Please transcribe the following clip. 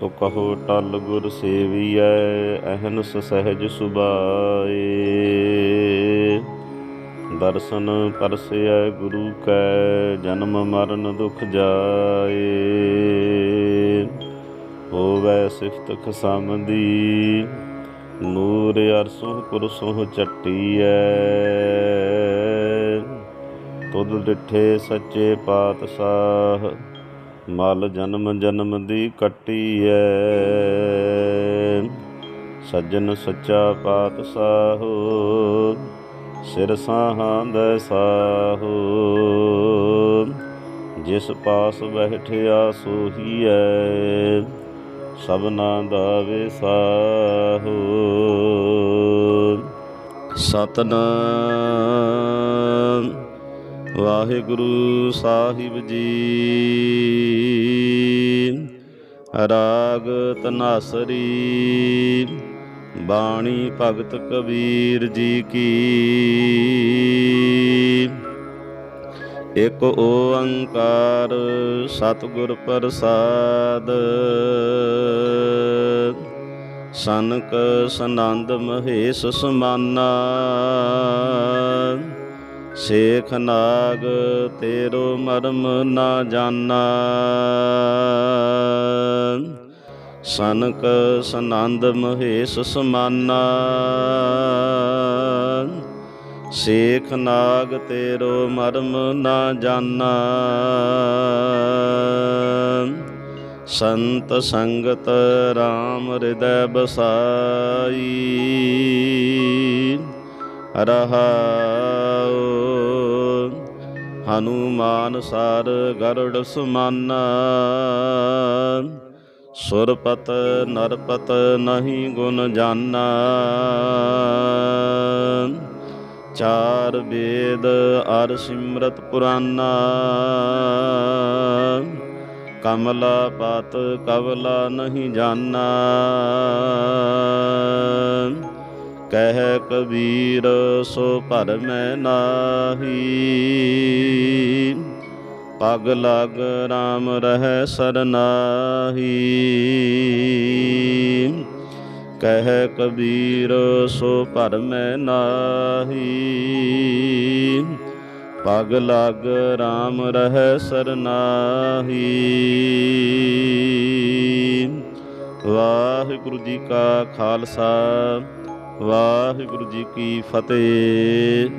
ਸੋ ਕਹੋ ਟਲ ਗੁਰ ਸੇਵੀਐ, ਅਹਨਸ ਸਹਿਜ ਸੁਭਾਏ। ਦਰਸ਼ਨ ਪਰਸਿਐ ਗੁਰੂ ਕੈ, ਜਨਮ ਮਰਨ ਦੁਖ ਜਾਏ। ਹੋਵੇ ਸਿਫਤ ਖਸਮ ਦੀ ਨੂਰ ਅਰਸੋਂ ਕੁਰਸੋਂ ਚੱਟੀਐ। ਤੁਧ ਡਿਠੇ ਸੱਚੇ ਪਾਤਸ਼ਾਹ ਮਲ ਜਨਮ ਜਨਮ ਦੀ ਕੱਟੀ ਐ ਸੱਜਣ ਸੱਚਾ ਪਾਤਸ਼ਾਹ, ਸਿਰ ਸਾਹਾਂ ਦਾ ਸਾਹੋ। ਜਿਸ ਪਾਸ ਬੈਠਿਆ ਸੋਹੀ ਐ, ਸਭਨਾ ਦਾ ਵਿਸਾਹੋ। ਸਤਨਾਮ। ਵਾਹਿਗੁਰੂ ਸਾਹਿਬ ਜੀ। ਰਾਗ ਤਨਾਸਰੀ, ਬਾਣੀ ਭਗਤ ਕਬੀਰ ਜੀ ਕੀ। ਇਕ ਓੰਕਾਰ ਸਤਿਗੁਰ ਪ੍ਰਸਾਦ, ਸਨਕ ਸਨੰਦ ਮਹੇਸ਼ ਸਮਾਨਾ। ਸੇਖ ਨਾਗ, ਤੇਰੋ ਮਰਮ ਨਾ ਜਾਣਾ ਸਨਕ ਸੰਨੰਦ ਮਹੇਸ਼ ਸਮਾਨਾ। ਸੇਖ ਨਾਗ, ਤੇਰੋ ਮਰਮ ਨਾ ਜਾਣਾ ਸੰਤ ਸੰਗਤ RAM ਹਿਰਦੈ ਬਸਾਈ। ਰਹਾ ਹਨੂਮਾਨ ਸਾਰ ਗਰੜ ਸਮਾਨਾ। ਸੁਰਪਤ ਨਰਪਤ ਨਹੀਂ ਗੁਣ ਜਾਣਾ ਚਾਰ ਵੇਦ ਅਰ ਸਿਮਰਤ ਪੁਰਾਨਾ। ਕਮਲਾ ਪਤ ਕਵਲਾ ਨਹੀਂ ਜਾਣਾ ਕਹਿ ਕਬੀਰ, ਸੋ ਭਰ ਮੈਂ ਨਾਹੀ। ਪਗ ਲਗ RAM ਰਹਿ ਸਰਨਾਹੀ। ਕਹਿ ਕਬੀਰ, ਸੋ ਭਰ ਮੈਂ ਨਾਹੀ। ਪਗ ਲਗ RAM ਰਹਿ ਸਰਨਾਹੀ। ਵਾਹਿਗੁਰੂ ਜੀ ਕਾ ਖਾਲਸਾ। ਵਾਹਿਗੁਰੂ ਜੀ ਕੀ ਫਤਿਹ।